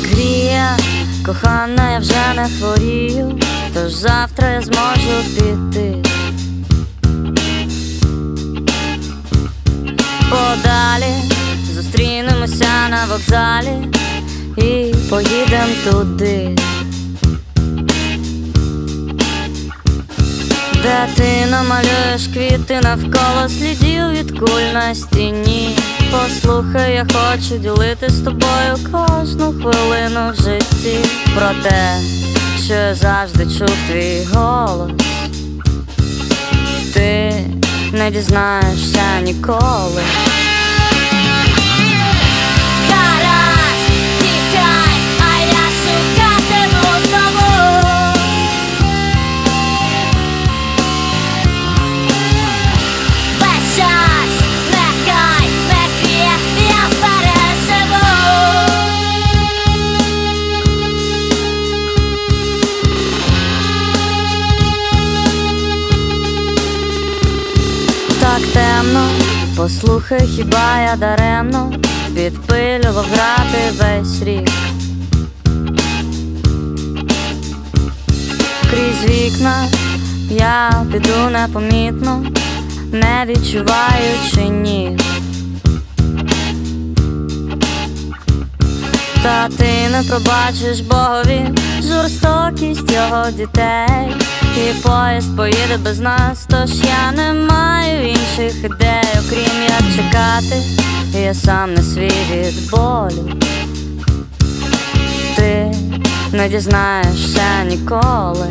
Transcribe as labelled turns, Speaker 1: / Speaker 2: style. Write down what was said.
Speaker 1: так гріє, кохана, я вже не хворію, тож завтра я зможу піти. Подалі зустрінемося на вокзалі і поїдем туди. Де ти намалюєш квіти навколо слідів від куль на стіні. Послухай, я хочу ділити з тобою кожну хвилину в житті. Про те, що я завжди чув твій голос. Ти не дізнаєшся ніколи. Темно, послухай, хіба я даремно підпилював грати весь рік. Крізь вікна я піду непомітно, не відчуваючи ніг. Та ти не пробачиш Богові жорстокість його дітей, і поїзд поїде без нас, тож я не маю інших ідей, окрім як чекати, я сам не свій від болю. Ти не дізнаєшся ніколи.